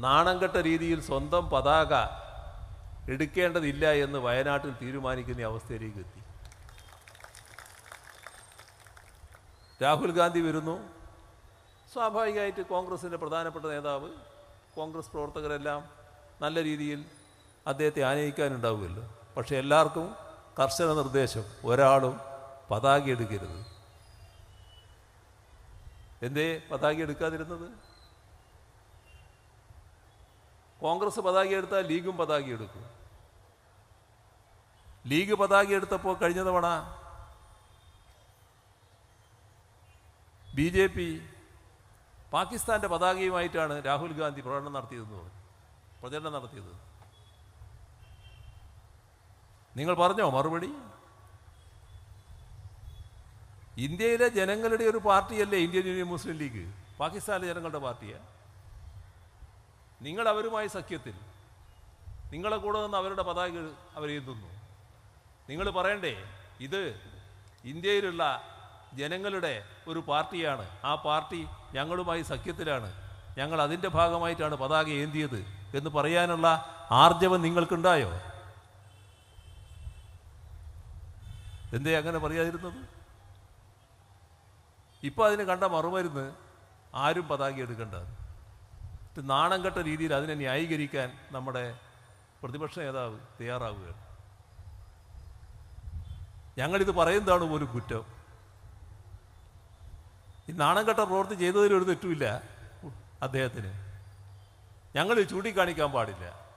നാണംകെട്ട രീതിയിൽ സ്വന്തം പതാക എടുക്കേണ്ടതില്ല എന്ന് വയനാട്ടിൽ തീരുമാനിക്കുന്ന അവസ്ഥയിലേക്ക് എത്തി. രാഹുൽ ഗാന്ധി വരുന്നു. സ്വാഭാവികമായിട്ട് കോൺഗ്രസിന്റെ പ്രധാനപ്പെട്ട നേതാവ് കോൺഗ്രസ് പ്രവർത്തകരെല്ലാം നല്ല രീതിയിൽ അദ്ദേഹത്തെ ആനയിക്കാനുണ്ടാവുമല്ലോ. പക്ഷെ എല്ലാവർക്കും കർശന നിർദ്ദേശം ഒരാളും പതാക എടുക്കരുത്. എന്തേ പതാക എടുക്കാതിരുന്നത്? കോൺഗ്രസ് പതാക എടുത്താൽ ലീഗും പതാക എടുക്കും. ലീഗ് പതാക എടുത്തപ്പോൾ കഴിഞ്ഞ തവണ ബി ജെ പി പാകിസ്ഥാന്റെ പതാകയുമായിട്ടാണ് രാഹുൽ ഗാന്ധി പ്രകടനം നടത്തിയതെന്ന് പറഞ്ഞു. പ്രചരണം നടത്തിയത്. നിങ്ങൾ പറഞ്ഞോ മറുപടി? ഇന്ത്യയിലെ ജനങ്ങളുടെ ഒരു പാർട്ടിയല്ലേ ഇന്ത്യൻ യൂണിയൻ മുസ്ലിം ലീഗ്? പാകിസ്ഥാനിലെ ജനങ്ങളുടെ പാർട്ടിയാണ് നിങ്ങൾ അവരുമായി സഖ്യത്തിൽ നിങ്ങളെ കൂടെ നിന്ന് അവരുടെ പതാക അവരെഴുതുന്നു നിങ്ങൾ പറയണ്ടേ ഇത് ഇന്ത്യയിലുള്ള ജനങ്ങളുടെ ഒരു പാർട്ടിയാണ്. ആ പാർട്ടി ഞങ്ങളുമായി സഖ്യത്തിലാണ്. ഞങ്ങൾ അതിന്റെ ഭാഗമായിട്ടാണ് പതാക ഏന്തിയത് എന്ന് പറയാനുള്ള ആർജവം നിങ്ങൾക്കുണ്ടായോ? എന്തേ അങ്ങനെ പറയാതിരുന്നത്? ഇപ്പം അതിന് കണ്ട മറുമരുന്ന് ആരും പതാക എടുക്കേണ്ടത് നാണം കെട്ട രീതിയിൽ അതിനെ ന്യായീകരിക്കാൻ നമ്മുടെ പ്രതിപക്ഷ നേതാവ് തയ്യാറാവുകയാണ്. ഞങ്ങളിത് പറയുന്നതാണ് ഒരു കുറ്റം. ഈ നാണം കെട്ട പ്രവൃത്തി ചെയ്തതിൽ ഒരു തെറ്റുമില്ല അദ്ദേഹത്തിന്. ഞങ്ങൾ ചൂണ്ടിക്കാണിക്കാൻ പാടില്ല.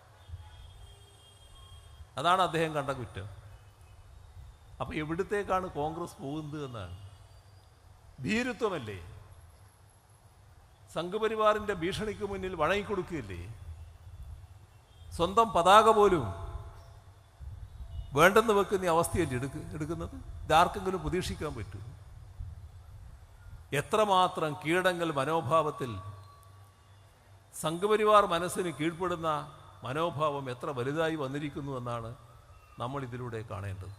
അതാണ് അദ്ദേഹം കണ്ട കുറ്റം. അപ്പോൾ എവിടത്തേക്കാണ് കോൺഗ്രസ് പോകുന്നത് എന്നാണ്. ഭീരുത്വമല്ലേ? സംഘപരിവാറിന്റെ ഭീഷണിക്ക് മുന്നിൽ വഴങ്ങിക്കൊടുക്കുകയില്ലേ സ്വന്തം പതാക പോലും വേണ്ടെന്ന് വെക്കുന്ന അവസ്ഥയല്ലേ എടുക്ക എടുക്കുന്നത്? ഇതാർക്കെങ്കിലും പ്രതീക്ഷിക്കാൻ പറ്റൂ. എത്രമാത്രം കീടങ്ങൾ മനോഭാവത്തിൽ സംഘപരിവാർ മനസ്സിന് കീഴ്പ്പെടുന്ന മനോഭാവം എത്ര വലുതായി വന്നിരിക്കുന്നു എന്നാണ് നമ്മൾ ഇതിലൂടെ കാണേണ്ടത്.